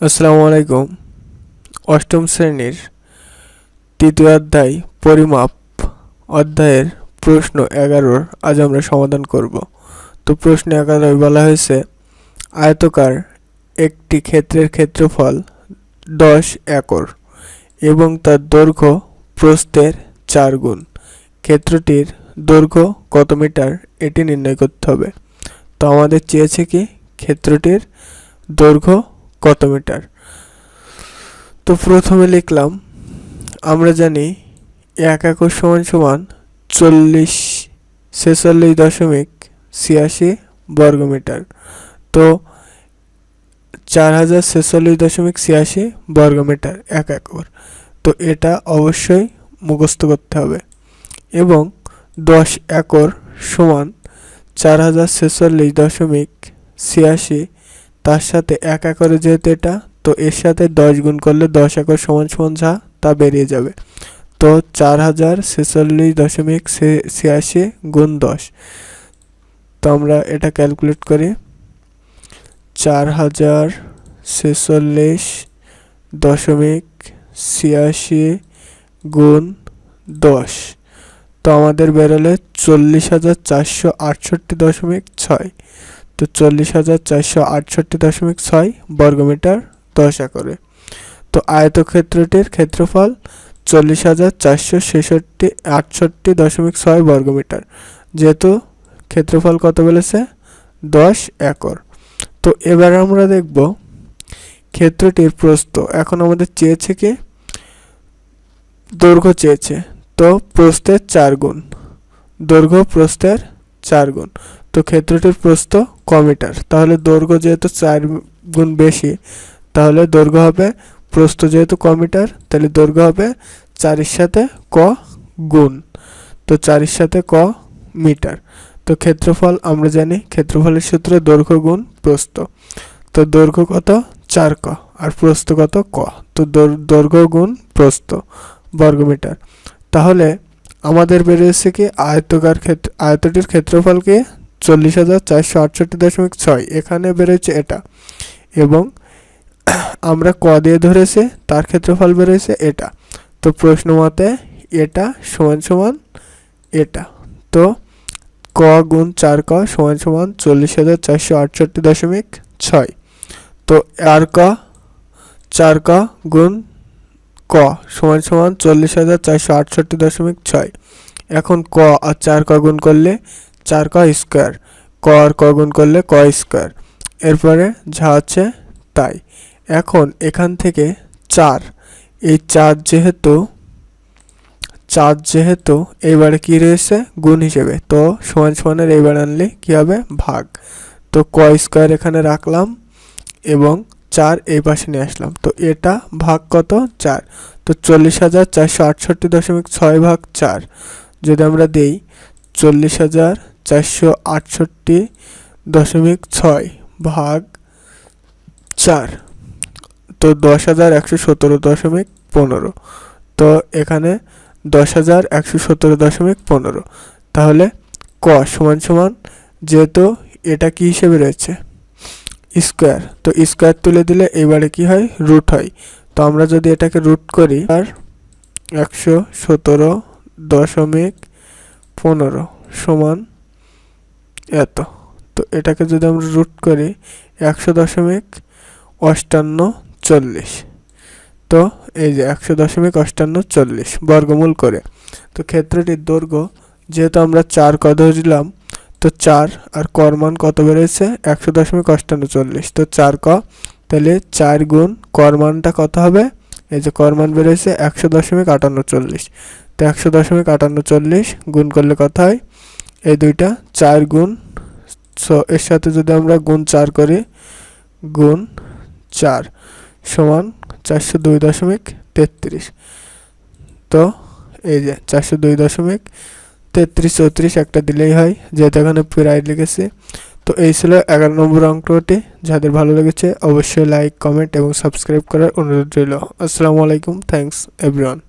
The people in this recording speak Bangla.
আসসালামু আলাইকুম। অষ্টম শ্রেণির তৃতীয় অধ্যায় পরিমাপ অধ্যায়ের প্রশ্ন এগারোর আজ আমরা সমাধান করব। তো প্রশ্ন এগারোয় বলা হয়েছে, আয়তকার একটি ক্ষেত্রের ক্ষেত্রফল দশ একর এবং তার দৈর্ঘ্য প্রস্থের চার গুণ। ক্ষেত্রটির দৈর্ঘ্য কত মিটার এটি নির্ণয় করতে হবে। তো আমাদের চেয়েছে কি, ক্ষেত্রটির দৈর্ঘ্য কত মিটার তো প্রথমে লিখলাম, আমরা জানি এক একর সমান সমান চল্লিশ ছেচল্লিশ দশমিক ছিয়াশি বর্গমিটার। তো চার হাজার ছেচল্লিশ দশমিক ছিয়াশি বর্গমিটার এক একর। তো এটা অবশ্যই মুখস্থ করতে হবে। এবং দশ একর সমান চার হাজার ছেচল্লিশ দশমিক ছিয়াশি তার সাথে এক একরে যেহেতু এটা, তো এর সাথে দশ গুণ করলে দশ একর সমান সমান যা, তা বেরিয়ে যাবে। তো চার হাজার ছেচল্লিশ দশমিক ছিয়াশি গুণ দশ। তো আমরা এটা ক্যালকুলেট করি। চার হাজার ছেচল্লিশ দশমিক ছিয়াশি গুণ দশ। তো আমাদের বেরোলে চল্লিশ হাজার চারশো আটষট্টি দশমিক ছয়। তো চল্লিশ হাজার চারশো আটষট্টি দশমিক ছয় বর্গমিটার দশ একরে তো আয়তক্ষেত্রটির ক্ষেত্রফল চল্লিশ হাজার চারশো ছেষট্টি আটষট্টি দশমিক ছয় বর্গমিটার, যেহেতু ক্ষেত্রফল কত বলেছে দশ একর। তো এবার আমরা দেখব ক্ষেত্রটির প্রস্থ। এখন আমাদের চেয়েছে কি? দৈর্ঘ্য চেয়েছে। তো প্রস্থের চার গুণ। দৈর্ঘ্য প্রস্থের চার গুণ। তো ক্ষেত্রটির প্রস্থ ক মিটার। তাহলে দৈর্ঘ্য যেহেতু চার গুণ বেশি, তাহলে দৈর্ঘ্য হবে প্রস্থ যেহেতু ক মিটার, তাহলে দৈর্ঘ্য হবে চারের সাথে ক গুণ। তো চারের সাথে ক মিটার। তো ক্ষেত্রফল আমরা জানি, ক্ষেত্রফলের সূত্র দৈর্ঘ্য গুণ প্রস্থ। তো দৈর্ঘ্য কত? চার ক। আর প্রস্থ কত? ক। তো দৈর- দৈর্ঘ্য গুণ প্রস্থ বর্গমিটার তাহলে আমাদের বেরিয়েছে কি? আয়তকার ক্ষেত্র, আয়তটির ক্ষেত্রফল কি? চল্লিশ হাজার চারশো আটষট্টি দশমিক ছয়। এখানে বেরোচ্ছে এটা। এবং আমরা ক দিয়ে ধরেছে, তার ক্ষেত্রফল বেরোয়েছে এটা। তো প্রশ্ন মতে এটা সমান সমান এটা। তো ক গুণ চার ক সমান সমান চল্লিশ হাজার চারশো আটষট্টি দশমিক ছয়। তো আর ক, চার ক গুণ ক সমান সমান চল্লিশ হাজার চারশো আটষট্টি দশমিক ছয়। এখন ক আর চার ক গুণ করলে চার ক স্কোয়ার। ক আর ক গুণ করলে ক স্কোয়ার। এরপরে যা আছে তাই। এখন এখান থেকে চার। এই চার যেহেতু চার যেহেতু এইবারে কি রয়েছে? গুণ হিসেবে। তো সমান সমানের এইবার আনলে কি হবে? ভাগ। তো ক স্কোয়ার এখানে রাখলাম এবং চার এই পাশে নিয়ে আসলাম। তো এটা ভাগ কত? চার। তো চল্লিশ হাজার চারশো আটষট্টি দশমিক ছয় ভাগ চার। যদি আমরা দেই, চল্লিশ হাজার চারশো আটষট্টি দশমিক ছয় ভাগ চার। তো দশ হাজার একশো সতেরো দশমিক পনেরো। তো এখানে দশ হাজার একশো সতেরো দশমিক পনেরো। তাহলে ক সমান সমান, যেহেতু এটা কি হিসেবে রয়েছে? স্কোয়ার। তো স্কোয়ার তুলে দিলে এবারে কি হয়? রুট হয়। তো আমরা যদি এটাকে রুট করি আর একশো সতেরো দশমিক পনেরো সমান এত। তো এটাকে যদি আমরা রুট করি, একশো দশমিক অষ্টান্ন চল্লিশ। তো এই যে একশো দশমিক অষ্টান্ন চল্লিশ বর্গমূল করে। তো ক্ষেত্রটির দৈর্ঘ্য, যেহেতু আমরা চার ক ধরলাম তো চার আর কর মান কত বেড়েছে? একশো দশমিক অষ্টান্ন চল্লিশ। তো চার ক, তাহলে চার গুণ কর মানটা কত হবে? এই যে কর মান বেড়েছে একশো দশমিক আটান্ন চল্লিশ। তো একশো দশমিক আটান্ন চল্লিশ গুণ করলে কত হয়? এই দুইটা চার গুণ সো এর সাথে যদি আমরা গুণ চার করি, গুণ চার সমান চারশো দুই দশমিক তেত্রিশ। তো এই যে চারশো দুই দশমিক তেত্রিশ, চৌত্রিশ একটা দিলেই হয়, যেহেতু এখানে প্রায় লিখেছি। তো এই ছিল এগারো নম্বর অঙ্কটি। যাদের ভালো লেগেছে, অবশ্যই লাইক কমেন্ট এবং সাবস্ক্রাইব করার অনুরোধ রইল। আসসালামু আলাইকুম থ্যাঙ্কস এভরিওয়ান